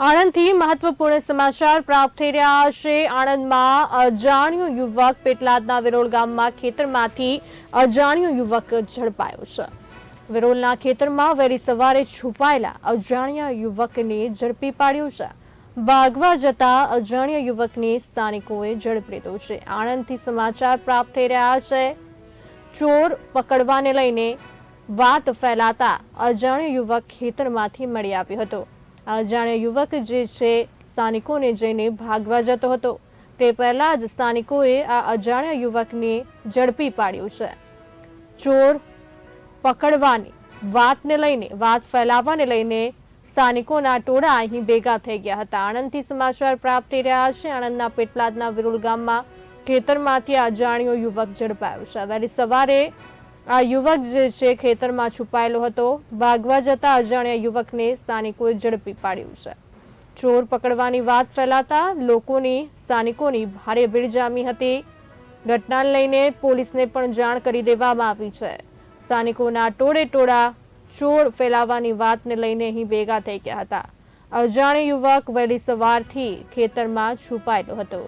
આણંદથી મહત્વપૂર્ણ સમાચાર પ્રાપ્ત થઈ રહ્યા છે. આણંદમાં અજાણ્યો યુવક પેટલાદના વિરોલ ગામમાં ખેતરમાંથી અજાણ્યો યુવક ઝડપાયો છે. વિરોલના ખેતરમાં વહેલી સવારે છુપાયેલા અજાણ્યા યુવકને ઝડપી પાડ્યો છે. ભાગવા જતા અજાણ્યા યુવકને સ્થાનિકોએ ઝડપી લીધો છે. આણંદથી સમાચાર પ્રાપ્ત થઈ રહ્યા છે. ચોર પકડવાને લઈને વાત ફેલાતા અજાણ્યો યુવક ખેતરમાંથી મળી આવ્યો હતો. અજાણ્યો યુવક જે છે, સ્થાનિકોને જઈને ભાગવા જતો હતો. તે પહેલાં જ સ્થાનિકોએ આ અજાણ્યા યુવકને ઝડપી પાડ્યો છે. ચોર પકડવાની વાતને લઈને, વાત ફેલાવવાને લઈને સ્થાનિકોના ટોળા અહીં ભેગા થઈ ગયા હતા. આણંદથી સમાચાર પ્રાપ્ત થઈ રહ્યા છે. આણંદના પેટલાદના વિરુલ ગામમાં ખેતરમાંથી અજાણ્યો યુવક ઝડપાયો છે. વહેલી સવારે આ યુવક જે છે, ખેતરમાં છુપાયેલો હતો. ભાગવા જતા અજાણ્યા યુવકને સ્થાનિકોએ ઝડપી પાડ્યું છે. ચોર પકડવાની વાત ફેલાતા લોકોની, સ્થાનિકોની ભારે ભીડ જામી હતી. ઘટનાને લઈને પોલીસને પણ જાણ કરી દેવામાં આવી છે. સ્થાનિકોના ટોળે ટોળા ચોર ફેલાવાની વાતને લઈને અહીં ભેગા થઈ ગયા હતા. અજાણ્યો યુવક વહેલી સવારથી ખેતરમાં છુપાયેલો હતો.